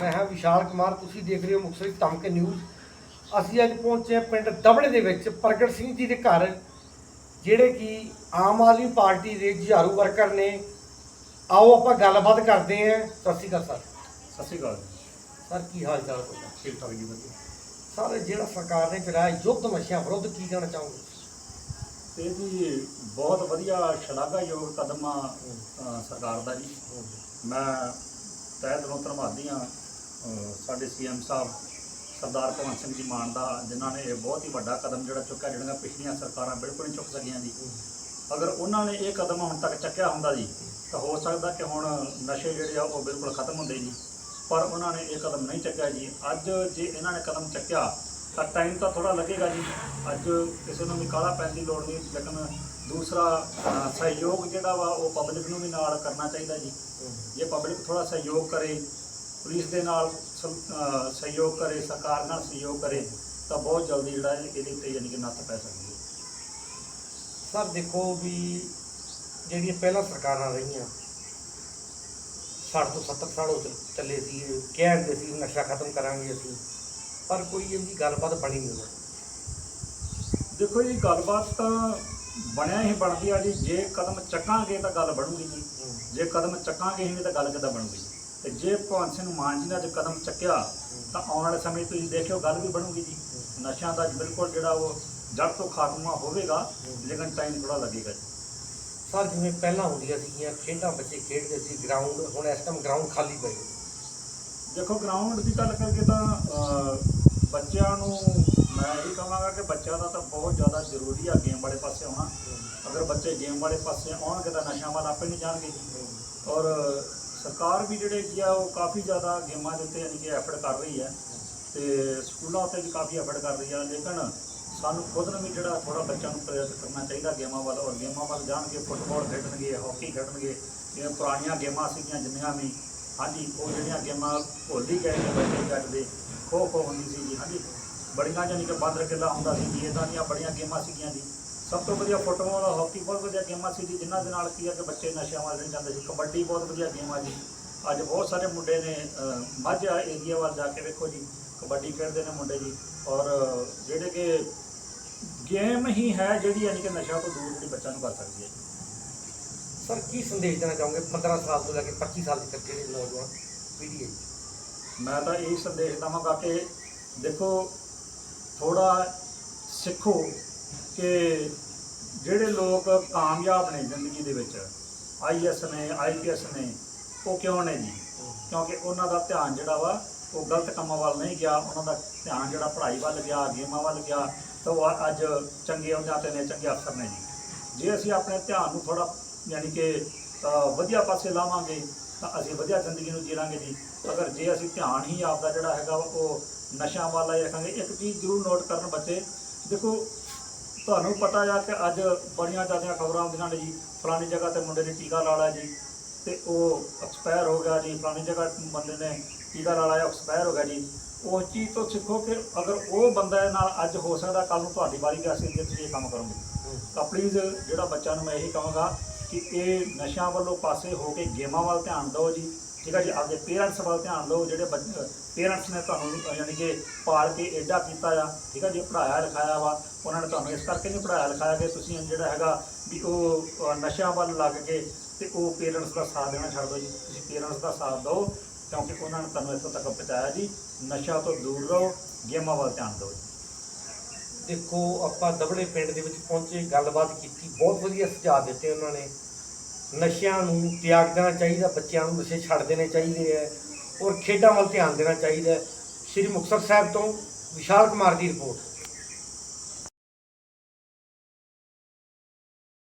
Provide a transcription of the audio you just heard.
ਮੈਂ ਹਾਂ ਵਿਸ਼ਾਲ ਕੁਮਾਰ ਤੁਸੀਂ ਦੇਖ ਰਹੇ ਹੋ ਮੁਕਤਸਰ ਧਮਕ ਨਿਊਜ਼ ਅਸੀਂ ਅੱਜ ਪਹੁੰਚੇ ਹਾਂ ਪਿੰਡ ਦਬੜੇ ਦੇ ਵਿੱਚ ਪ੍ਰਗਟ ਸਿੰਘ ਜੀ ਦੇ ਘਰ ਜਿਹੜੇ ਕਿ ਆਮ ਆਦਮੀ ਪਾਰਟੀ ਦੇ ਜੁਝਾਰੂ ਵਰਕਰ ਨੇ। ਆਓ ਆਪਾਂ ਗੱਲਬਾਤ ਕਰਦੇ ਹਾਂ। ਸਤਿ ਸ਼੍ਰੀ ਅਕਾਲ ਸਰ। ਸਤਿ ਸ਼੍ਰੀ ਅਕਾਲ ਸਰ ਕੀ ਹਾਲ ਚਾਲ ਤੁਹਾਡਾ? ਠੀਕ ਠਾਕ ਜੀ ਵਧੀਆ। ਸਰ ਜਿਹੜਾ ਸਰਕਾਰ ਨੇ ਚਲਾਇਆ ਯੁੱਧ ਨਸ਼ਿਆਂ ਵਿਰੁੱਧ ਕੀ ਕਹਿਣਾ ਚਾਹੋਗੇ? ਤੇ ਜੀ ਬਹੁਤ ਵਧੀਆ ਸ਼ਲਾਘਾਯੋਗ ਕਦਮ ਆ ਸਰਕਾਰ ਦਾ ਜੀ। ਮੈਂ ਤਹਿ ਦਿਲੋਂ ਧੰਨਵਾਦੀ ਹਾਂ ਅ, ਸਾਡੇ ਸੀਐਮ ਸਾਹਿਬ ਸਰਦਾਰ ਭਗਵੰਤ ਸਿੰਘ ਜੀ ਮਾਨ ਦਾ, ਜਿਨ੍ਹਾਂ ਨੇ ਇਹ ਬਹੁਤ ਹੀ ਵੱਡਾ ਕਦਮ ਜਿਹੜਾ ਚੁੱਕਿਆ, ਜਿਹੜੀਆਂ ਪਿਛਲੀਆਂ ਸਰਕਾਰਾਂ ਬਿਲਕੁਲ ਨਹੀਂ ਚੁੱਕ ਸਕੀਆਂ ਜੀ। ਅਗਰ ਉਹਨਾਂ ਨੇ ਇਹ ਕਦਮ ਹੁਣ ਤੱਕ ਚੱਕਿਆ ਹੁੰਦਾ ਜੀ, ਤਾਂ ਹੋ ਸਕਦਾ ਕਿ ਹੁਣ ਨਸ਼ੇ ਜਿਹੜੇ ਆ, ਉਹ ਬਿਲਕੁਲ ਖਤਮ ਹੁੰਦੇ ਜੀ। ਪਰ ਉਹਨਾਂ ਨੇ ਇਹ ਕਦਮ ਨਹੀਂ ਚੱਕਿਆ ਜੀ। ਅੱਜ ਜੇ ਇਹਨਾਂ ਨੇ ਕਦਮ ਚੱਕਿਆ, ਤਾਂ ਟਾਈਮ ਤਾਂ ਥੋੜਾ ਲੱਗੇਗਾ ਜੀ। ਅੱਜ ਕਿਸੇ ਨੂੰ ਵੀ ਕਾਲਾ ਪੈਣ ਦੀ ਲੋੜ ਨਹੀਂ, ਲੇਕਿਨ ਦੂਸਰਾ ਸਹਿਯੋਗ ਜਿਹੜਾ ਵਾ, ਉਹ ਪਬਲਿਕ ਨੂੰ ਵੀ ਨਾਲ ਕਰਨਾ ਚਾਹੀਦਾ ਜੀ। ਜੇ ਪਬਲਿਕ ਥੋੜਾ ਸਹਿਯੋਗ ਕਰੇ ਪੁਲਿਸ ਦੇ ਨਾਲ ਅ, ਸਹਿਯੋਗ ਕਰੇ ਸਰਕਾਰ ਨਾਲ ਸਹਿਯੋਗ ਕਰੇ ਤਾਂ ਬਹੁਤ ਜਲਦੀ ਜਿਹੜਾ ਇਹ- ਇਹਦੇ ਉੱਤੇ ਯਾਨੀ ਕਿ ਨੱਥ ਪੈ ਸਕਦੀ ਹੈ। ਸਰ ਦੇਖੋ ਵੀ ਜਿਹੜੀਆਂ ਪਹਿਲਾਂ ਸਰਕਾਰਾਂ ਰਹੀਆਂ 60 ਤੋਂ 70 ਸਾਲ ਹੋ ਚ- ਚੱਲੇ ਸੀ ਕਹਿੰਦੇ ਸੀ ਨਸ਼ਾ ਖਤਮ ਕਰਾਂਗੇ ਅਸੀਂ ਪਰ ਕੋਈ ਇਹਦੀ ਗੱਲਬਾਤ ਬਣੀ ਨਹੀਂ ਦੇਖੋ ਜੀ ਗੱਲਬਾਤ ਤਾਂ ਬਣਿਆ ਹੀ ਬਣਦੀ ਆ ਜੀ ਜੇ ਕਦਮ ਚੱਕਾਂਗੇ ਤਾਂ ਗੱਲ ਬਣੂਗੀ ਜੀ। ਜੇ ਕਦਮ ਚੱਕਾਂਗੇ ਹੀ ਨਹੀਂ ਤਾਂ ਗੱਲ ਕਿੱਦਾਂ ਬਣੂਗੀ ਤੇ ਜੇ ਭਗਵੰਤ ਸਿੰਘ ਮਾਨ ਜੀ ਨੇ ਅੱਜ ਕਦਮ ਚੱਕਿਆ ਤਾਂ ਆਉਣ ਵਾਲੇ ਸਮੇਂ ਤੁਸੀਂ ਦੇਖਿਓ ਗੱਲ ਵੀ ਬਣੂਗੀ ਜੀ। ਨਸ਼ਿਆਂ ਦਾ ਬਿਲਕੁਲ ਜਿਹੜਾ ਉਹ ਜੜ ਤੋਂ ਖਾਤਮਾ ਹੋਵੇਗਾ ਲੇਕਿਨ ਟਾਈਮ ਥੋੜਾ ਲੱਗੇਗਾ ਜੀ। ਸਰ ਜਿਵੇਂ ਪਹਿਲਾਂ ਹੁੰਦੀਆਂ ਸੀਗੀਆਂ ਖੇਡਾਂ ਬੱਚੇ ਖੇਡਦੇ ਸੀ ਗਰਾਊਂਡ ਹੁਣ ਇਸ ਟਾਈਮ ਗਰਾਊਂਡ ਖਾਲੀ ਪਏ। ਦੇਖੋ ਗਰਾਊਂਡ ਦੀ ਗੱਲ ਕਰਕੇ ਤਾਂ ਬੱਚਿਆਂ ਨੂੰ ਮੈਂ ਇਹ ਕਹਾਂਗਾ ਕਿ ਬੱਚਿਆਂ ਦਾ ਤਾਂ ਬਹੁਤ ਜ਼ਿਆਦਾ ਜ਼ਰੂਰੀ ਆ ਗੇਮ ਵਾਲੇ ਪਾਸੇ ਆਉਣਾ। ਅਗਰ ਬੱਚੇ ਗੇਮ ਵਾਲੇ ਪਾਸੇ ਆਉਣਗੇ ਤਾਂ ਨਸ਼ਿਆਂ ਵੱਲ ਆਪੇ ਨਹੀਂ ਜਾਣਗੇ। ਔਰ ਸਰਕਾਰ ਵੀ ਜਿਹੜੇ ਕੀ ਆ ਉਹ ਕਾਫੀ ਜ਼ਿਆਦਾ ਗੇਮਾਂ ਦੇ ਉੱਤੇ ਯਾਨੀ ਕਿ ਐਫਰਟ ਕਰ ਰਹੀ ਹੈ ਤੇ ਸਕੂਲਾਂ ਉੱਤੇ ਵੀ ਕਾਫੀ ਐਫਰਟ ਕਰ ਰਹੀ ਆ, ਲੇਕਿਨ ਸਾਨੂੰ ਖੁਦ ਨੂੰ ਵੀ ਜਿਹੜਾ ਥੋੜਾ ਬੱਚਿਆਂ ਨੂੰ ਪ੍ਰੇਰਿਤ ਕਰਨਾ ਚਾਹੀਦਾ ਗੇਮਾਂ ਵੱਲ, ਔਰ ਗੇਮਾਂ ਵੱਲ ਜਾਣਗੇ, ਫੁੱਟਬਾਲ ਖੇਡਣਗੇ, ਹਾਕੀ ਖੇਡਣਗੇ, ਜਿਵੇਂ ਪੁਰਾਣੀਆਂ ਗੇਮਾਂ ਸੀਗੀਆਂ ਜਿੰਨੀਆਂ ਵੀ, ਹਾਂਜੀ, ਉਹ ਜਿਹੜੀਆਂ ਗੇਮਾਂ ਭੁੱਲ ਹੀ ਗਏ ਨੇ ਬੱਚੇ ਕੱਟਦੇ ਖੋ ਖੋ ਹੁੰਦੀ ਸੀ ਜੀ ਹਾਂਜੀ, ਬੜੀਆਂ ਜਾਨੀ ਕਿ ਬਾਦਰ ਕਿੱਲਾ ਹੁੰਦਾ ਸੀ ਜੀ ਇਦਾਂ ਦੀਆਂ ਬੜੀਆਂ ਗੇਮਾਂ ਸੀਗੀਆਂ ਜੀ। ਸਭ ਤੋਂ ਵਧੀਆ ਫੁੱਟਬਾਲ ਹਾਕੀ ਬਹੁਤ ਵਧੀਆ ਗੇਮਾਂ ਸੀ ਜੀ ਜਿਨ੍ਹਾਂ ਦੇ ਨਾਲ ਕੀ ਹੈ ਕਿ ਬੱਚੇ ਨਸ਼ਿਆਂ ਵੱਲ ਨਹੀਂ ਜਾਂਦੇ ਸੀ। ਕਬੱਡੀ ਬਹੁਤ ਵਧੀਆ ਗੇਮ ਆ ਜੀ। ਅੱਜ ਬਹੁਤ ਸਾਰੇ ਮੁੰਡੇ ਨੇ ਮਾਝਾ ਏਰੀਆ ਵੱਲ ਜਾ ਕੇ ਵੇਖੋ ਜੀ ਕਬੱਡੀ ਖੇਡਦੇ ਨੇ ਮੁੰਡੇ ਜੀ। ਔਰ ਜਿਹੜੇ ਕਿ ਗੇਮ ਹੀ ਹੈ ਜਿਹੜੀ ਯਾਨੀ ਕਿ ਨਸ਼ਾ ਤੋਂ ਦੂਰ ਜਿਹੜੀ ਬੱਚਾ ਨੂੰ ਕਰ ਸਕਦੀ ਹੈ ਸਰ ਕੀ ਸੰਦੇਸ਼ ਦੇਣਾ ਚਾਹੋਗੇ? 15 ਸਾਲ ਤੋਂ ਲੈ ਕੇ 25 ਸਾਲ ਤੱਕ ਜਿਹੜੇ ਨੌਜਵਾਨ ਪੀੜ੍ਹੀ ਹੈ? ਮੈਂ ਤਾਂ ਇਹ ਸੰਦੇਸ਼ ਦਵਾਂਗਾ ਕਿ ਦੇਖੋ ਥੋੜਾ ਸਿੱਖੋ। ਕਿ ਜਿਹੜੇ ਲੋਕ ਕਾਮਯਾਬ ਨੇ ਜ਼ਿੰਦਗੀ ਦੇ ਵਿੱਚ ਆਈਐਸ ਨੇ ਆਈਪੀਐਸ ਨੇ, ਉਹ ਕਿਉਂ ਨੇ ਜੀ? ਕਿਉਂਕਿ ਉਹਨਾਂ ਦਾ ਧਿਆਨ ਜਿਹੜਾ ਵਾ, ਉਹ ਗਲਤ ਕੰਮਾਂ ਵੱਲ ਨਹੀਂ ਗਿਆ, ਉਹਨਾਂ ਦਾ ਧਿਆਨ ਜਿਹੜਾ ਪੜ੍ਹਾਈ ਵੱਲ ਗਿਆ, ਗੇਮਾਂ ਵੱਲ ਗਿਆ, ਤਾਂ ਉਹ ਅੱਜ ਚੰਗੇ ਅਹੁਦਿਆਂ ਤੇ ਨੇ, ਚੰਗੇ ਅਫਸਰ ਨੇ ਜੀ। ਜੇ ਅਸੀਂ ਆਪਣੇ ਧਿਆਨ ਨੂੰ ਥੋੜਾ ਯਾਨੀ ਕਿ ਵਧੀਆ ਪਾਸੇ ਲਾਵਾਂਗੇ, ਤਾਂ ਅਸੀਂ ਵਧੀਆ ਜ਼ਿੰਦਗੀ ਨੂੰ ਜੀਲਾਂਗੇ ਜੀ। ਅਗਰ ਜੇ ਅਸੀਂ ਧਿਆਨ ਹੀ ਆਪਦਾ ਜਿਹੜਾ ਹੈਗਾ ਵਾ, ਉਹ ਨਸ਼ਿਆਂ ਵੱਲ ਹੀ ਰੱਖਾਂਗੇ, ਇੱਕ ਚੀਜ਼ ਜ਼ਰੂਰ ਨੋਟ ਕਰਨ ਬੱਚੇ, ਦੇਖੋ ਤੁਹਾਨੂੰ ਪਤਾ ਆ ਕਿ ਅੱਜ ਬੜੀਆਂ ਜ਼ਿਆਦਾ ਖਬਰਾਂ ਆਉਂਦੀਆਂ ਨੇ ਜੀ। ਫਲਾਣੀ ਜਗ੍ਹਾ ਤੇ ਮੁੰਡੇ ਨੇ ਟੀਕਾ ਲਾ ਲਿਆ ਜੀ। ਤੇ ਉਹ ਐਕਸਪਾਇਰ ਹੋ ਗਿਆ ਜੀ। ਫਲਾਣੀ ਜਗ੍ਹਾ ਬੰਦੇ ਨੇ ਟੀਕਾ ਲਾ ਲਿਆ ਐਕਸਪਾਇਰ ਹੋ ਗਿਆ ਜੀ। ਉਸ ਚੀਜ਼ ਤੋਂ ਸਿੱਖੋ ਕਿ ਅਗਰ ਉਹ ਬੰਦੇ ਨਾਲ ਅੱਜ ਹੋ ਸਕਦਾ ਕੱਲ ਨੂੰ ਤੁਹਾਡੀ ਵਾਰੀ ਕਿ ਅਸੀਂ ਜੇ ਤੁਸੀਂ ਇਹ ਕੰਮ ਕਰੋਗੇ। ਤਾਂ ਪਲੀਜ਼ ਜਿਹੜਾ ਬੱਚਾ ਨੂੰ ਮੈਂ ਇਹੀ ਕਹਾਂਗਾ ਕਿ ਇਹ ਨਸ਼ਿਆਂ ਵੱਲੋਂ ਪਾਸੇ ਹੋ ਕੇ ਗੇਮਾਂ ਵੱਲ ਧਿਆਨ ਦਿਓ ਜੀ। ਠੀਕ ਹੈ ਜੀ, ਆਪਦੇ ਪੇਰੈਂਟਸ ਵੱਲ ਧਿਆਨ ਦਿਓ, ਜਿਹੜੇ ਪੇਰੈਂਟਸ ਨੇ ਤੁਹਾਨੂੰ, ਯਾਨੀ ਕਿ ਪਾਲ ਕੇ ਐਡਾ ਕੀਤਾ ਆ, ਠੀਕ ਹੈ ਜੀ ਪੜਾਇਆ ਲਿਖਾਇਆ ਵਾ, ਉਹਨਾਂ ਨੇ ਤੁਹਾਨੂੰ ਇਸ ਕਰਕੇ ਨਹੀਂ ਪੜਾਇਆ ਲਿਖਾਇਆ ਕਿ ਤੁਸੀਂ ਜਿਹੜਾ ਹੈਗਾ ਵੀ ਉਹ ਨਸ਼ਿਆਂ ਵੱਲ ਲੱਗ ਕੇ ਤੇ ਉਹ ਪੇਰੈਂਟਸ ਦਾ ਸਾਥ ਦੇਣਾ ਛੱਡ ਦਿਓ ਜੀ। ਤੁਸੀਂ ਪੇਰੈਂਟਸ ਦਾ ਸਾਥ ਦਿਓ, ਕਿਉਂਕਿ ਉਹਨਾਂ ਨੇ ਤੁਹਾਨੂੰ ਇੱਥੋਂ ਤੱਕ ਪਹੁੰਚਾਇਆ ਜੀ। ਨਸ਼ਾ ਤੋਂ ਦੂਰ ਰਹੋ, ਗੇਮਾਂ ਵੱਲ ਧਿਆਨ ਦਿਓ ਜੀ। ਦੇਖੋ, ਆਪਾਂ ਦਬੜੇ ਪਿੰਡ ਦੇ ਵਿੱਚ ਪਹੁੰਚੇ, ਗੱਲਬਾਤ ਕੀਤੀ, ਬਹੁਤ ਵਧੀਆ ਸੁਝਾਅ ਦਿੱਤੇ ਉਹਨਾਂ ਨੇ। ਨਸ਼ਿਆਂ ਨੂੰ ਤਿਆਗ ਦੇਣਾ ਚਾਹੀਦਾ, ਬੱਚਿਆਂ ਨੂੰ ਨਸ਼ੇ ਛੱਡ ਦੇਣੇ ਚਾਹੀਦੇ ਹੈ ਔਰ ਖੇਡਾਂ ਵੱਲ ਧਿਆਨ ਦੇਣਾ ਚਾਹੀਦਾ। ਹੈ ਸ਼੍ਰੀ ਮੁਕਤਸਰ ਸਾਹਿਬ ਤੋਂ ਵਿਸ਼ਾਲ ਕੁਮਾਰ ਦੀ ਰਿਪੋਰਟ।